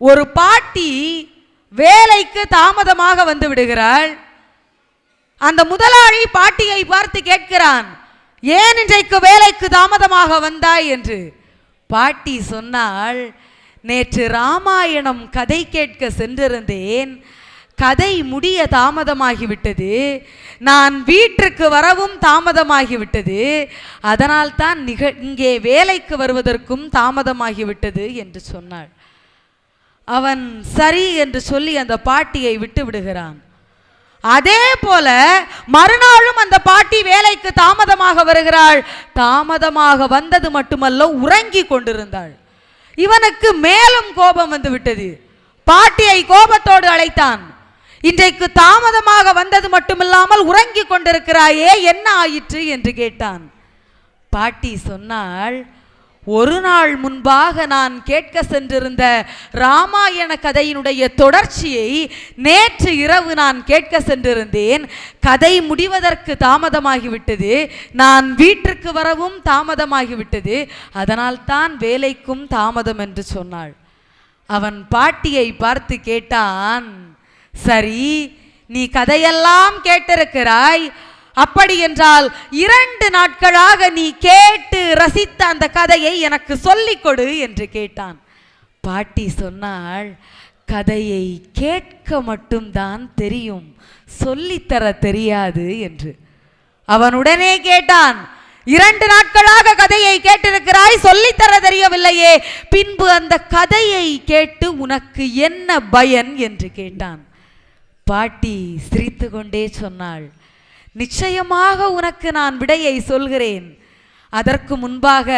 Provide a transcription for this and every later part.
ஒரு பாட்டி வேலைக்கு தாமதமாக வந்து விடுகிறாள். அந்த முதலாளி பாட்டியை பார்த்து கேட்கிறான் ஏன் இன்றைக்கு வேலைக்கு தாமதமாக வந்தாய்? என்று. பாட்டி சொன்னால் நேற்று ராமாயணம் கதை கேட்க சென்றிருந்தேன். கதை முடிய தாமதமாகிவிட்டது. நான் வீட்டிற்கு வரவும் தாமதமாகிவிட்டது. அதனால் தான் நிக இங்கே வேலைக்கு வருவதற்கும் தாமதமாகிவிட்டது என்று சொன்னாள். அவன் சரி என்று சொல்லி அந்த பாட்டியை விட்டு விடுகிறான். அதே போல மறுநாளும் அந்த பாட்டி வேலைக்கு தாமதமாக வருகிறாள். தாமதமாக வந்தது மட்டுமல்ல உறங்கி கொண்டிருந்தாள். இவனுக்கு மேலும் கோபம் வந்து விட்டது. பாட்டியை கோபத்தோடு அழைத்தான். இன்றைக்கு தாமதமாக வந்தது மட்டுமில்லாமல் உறங்கி கொண்டிருக்கிறாயே என்ன ஆயிற்று என்று கேட்டான். பாட்டி சொன்னாள் ஒரு நாள் முன்பாக நான் கேட்க சென்றிருந்த ராமாயண கதையினுடைய தொடர்ச்சியை நேற்று இரவு நான் கேட்க சென்றிருந்தேன். கதை முடிவதற்கு தாமதமாகிவிட்டது. நான் வீட்டிற்கு வரவும் தாமதமாகிவிட்டது. அதனால் தான் வேலைக்கும் தாமதம் என்று சொன்னாள். அவன் பாட்டியை பார்த்து கேட்டான் சரி நீ கதையெல்லாம் கேட்டிருக்கிறாய். அப்படி என்றால் இரண்டு நாட்களாக நீ கேட்டு ரசித்த அந்த கதையை எனக்கு சொல்லிக் கொடு என்று கேட்டான். பாட்டி சொன்னாள் கதையை கேட்க மட்டும்தான் தெரியும் சொல்லித்தர தெரியாது என்று. அவன் உடனே கேட்டான் இரண்டு நாட்களாக கதையை கேட்டிருக்கிறாய் சொல்லித்தர தெரியவில்லையே. பின்பு அந்த கதையை கேட்டு உனக்கு என்ன பயன்? என்று கேட்டான். பாட்டி சிரித்து கொண்டே சொன்னாள் நிச்சயமாக உனக்கு நான் விடையை சொல்கிறேன். அதற்கு முன்பாக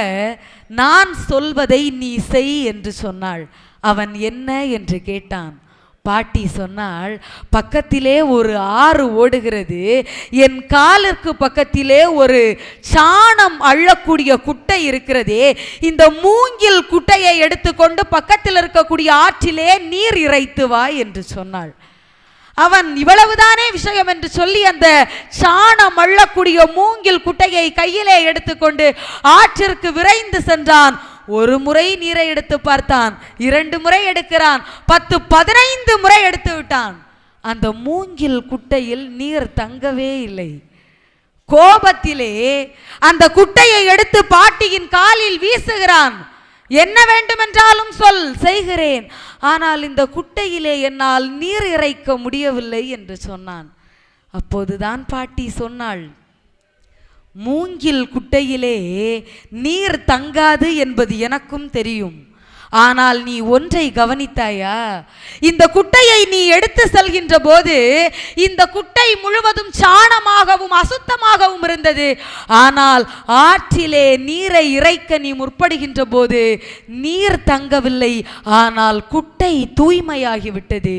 நான் சொல்வதை நீ செய் என்று சொன்னாள். அவன் என்ன என்று கேட்டான். பாட்டி சொன்னாள் பக்கத்திலே ஒரு ஆறு ஓடுகிறது. என் காலிற்கு பக்கத்திலே ஒரு சாணம் அள்ளக்கூடிய குட்டை இருக்கிறதே. இந்த மூங்கில் குட்டையை எடுத்துக்கொண்டு பக்கத்தில் இருக்கக்கூடிய ஆற்றிலே நீர் இறைத்து வா என்று சொன்னாள். அவன் இவ்வளவுதானே விஷயம் என்று சொல்லி அந்த சாணம் அள்ளக்கூடிய மூங்கில் குட்டையை கையிலே எடுத்துக்கொண்டு ஆற்றிற்கு விரைந்து சென்றான். ஒரு முறை நீரை எடுத்து பார்த்தான். இரண்டு முறை எடுக்கிறான். பத்து பதினைந்து முறை எடுத்து விட்டான். அந்த மூங்கில் குட்டையில் நீர் தங்கவே இல்லை. கோபத்திலே அந்த குட்டையை எடுத்து பாட்டியின் காலில் வீசுகிறான். என்ன வேண்டுமென்றாலும் சொல் செய்கிறேன். ஆனால் இந்த குட்டையிலே என்னால் நீர் இறைக்க முடியவில்லை என்று சொன்னான். அப்போதுதான் பாட்டி சொன்னாள் மூங்கில் குட்டையிலே நீர் தங்காது என்பது எனக்கும் தெரியும். ஆனால் நீ ஒன்றை கவனித்தாயா? இந்த குட்டையை நீ எடுத்து செல்கின்ற போது இந்த குட்டை முழுவதும் சாணமாகவும் அசுத்தமாகவும் இருந்தது. ஆனால் ஆற்றிலே நீரை இறைக்க நீ முற்படுகின்ற போது நீர் தங்கவில்லை. ஆனால் குட்டை தூய்மையாகிவிட்டது.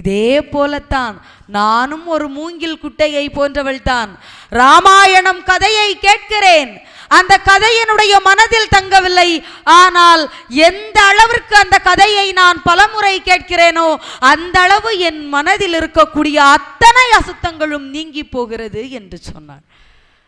இதே போலத்தான் நானும் ஒரு மூங்கில் குட்டையை போன்றவள்தான். ராமாயணம் கதையை கேட்கிறேன். அந்த கதையினுடைய மனதில் தங்கவில்லை. ஆனால் எந்த அளவிற்கு அந்த கதையை நான் பலமுறை கேட்கிறேனோ அந்த அளவு என் மனதில் இருக்கக்கூடிய அத்தனை அசுத்தங்களும் நீங்கி போகிறது என்று சொன்னார்